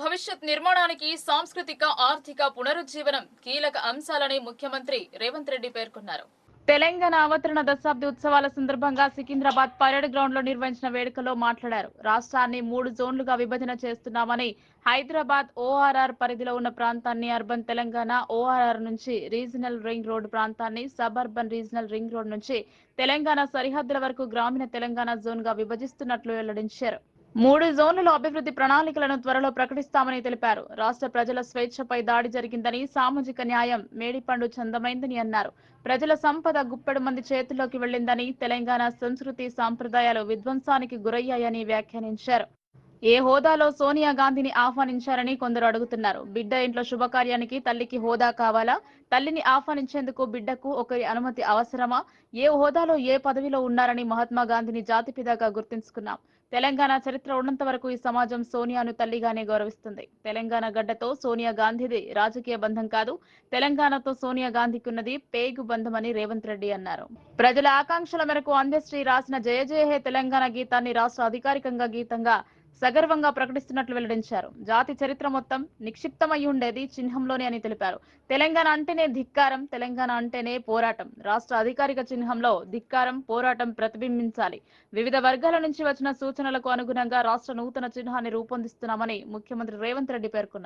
భవిష్యత్ నిర్మాణానికి సాంస్కృతిక ఆర్థిక పునరుజ్జీవనం కీలక అంశాలని ముఖ్యమంత్రి రేవంత్ రెడ్డి పేర్కొన్నారు. తెలంగాణ అవతరణ దశాబ్ది ఉత్సవాల సందర్భంగా సికింద్రాబాద్ పరేడ్ గ్రౌండ్లో నిర్వహించిన వేడుకలో మాట్లాడారు. రాష్ట్రాన్ని మూడు జోన్లుగా విభజన చేస్తున్నామని హైదరాబాద్ ఓఆర్ఆర్ పరిధిలో ఉన్న ప్రాంతాన్ని అర్బన్ తెలంగాణ ఓఆర్ఆర్ నుంచి రీజనల్ రింగ్ రోడ్ ప్రాంతాన్ని sub urban regional ring road నుంచి తెలంగాణ సరిహద్దుల వరకు గ్రామీణ తెలంగాణ జోన్గా విభజిస్తున్నట్లు వెల్లడించారు. మూడు జోన్లలో అభివృద్ధి ప్రణాళికలను త్వరలో ప్రకటిస్తామని తెలిపారు. రాష్ట్ర ప్రజల స్వేచ్ఛపై దాడి జరిగిందని సామాజిక న్యాయం మేడిపండు చందమైందని అన్నారు. ప్రజల సంపద గుప్పెడు మంది చేతుల్లోకి వెళ్ళిందని తెలంగాణ సంస్కృతి సాంప్రదాయాలు విధ్వంసానికి గురయ్యాయని వ్యాఖ్యానించారు. ఏ హోదాలో సోనియా గాంధీని ఆహ్వానించారని కొందరు అడుగుతున్నారు. బిడ్డ ఇంట్లో శుభకార్యానికి తల్లికి హోదా కావాలా? తల్లిని ఆహ్వానించేందుకు బిడ్డకు ఒకరి అనుమతి అవసరమా? ఏ హోదాలో ఏ పదవిలో ఉన్నారని మహాత్మా గాంధీని జాతిపిదాగా గుర్తించుకున్నాం. తెలంగాణ చరిత్ర ఉన్నంత వరకు ఈ సమాజం సోనియాను తల్లిగానే గౌరవిస్తుంది. తెలంగాణ గడ్డతో సోనియా గాంధీది రాజకీయ బంధం కాదు. తెలంగాణతో సోనియా గాంధీకి ఉన్నది పేగు బంధం అని రేవంత్ రెడ్డి అన్నారు. ప్రజల ఆకాంక్షల మేరకు అంధ్యశ్రీ రాసిన జయ జయ హే తెలంగాణ గీతాన్ని రాష్ట్ర అధికారికంగా గీతంగా సగర్వంగా ప్రకటిస్తున్నట్లు వెల్లడించారు. జాతి చరిత్ర మొత్తం నిక్షిప్తమై ఉండేది చిహ్నంలోనే అని తెలిపారు. తెలంగాణ అంటేనే ధిక్కారం తెలంగాణ అంటేనే పోరాటం. రాష్ట్ర అధికారిక చిహ్నంలో ధిక్కారం పోరాటం ప్రతిబింబించాలి. వివిధ వర్గాల నుంచి వచ్చిన సూచనలకు అనుగుణంగా రాష్ట్ర నూతన చిహ్నాన్ని రూపొందిస్తున్నామని ముఖ్యమంత్రి రేవంత్ రెడ్డి పేర్కొన్నారు.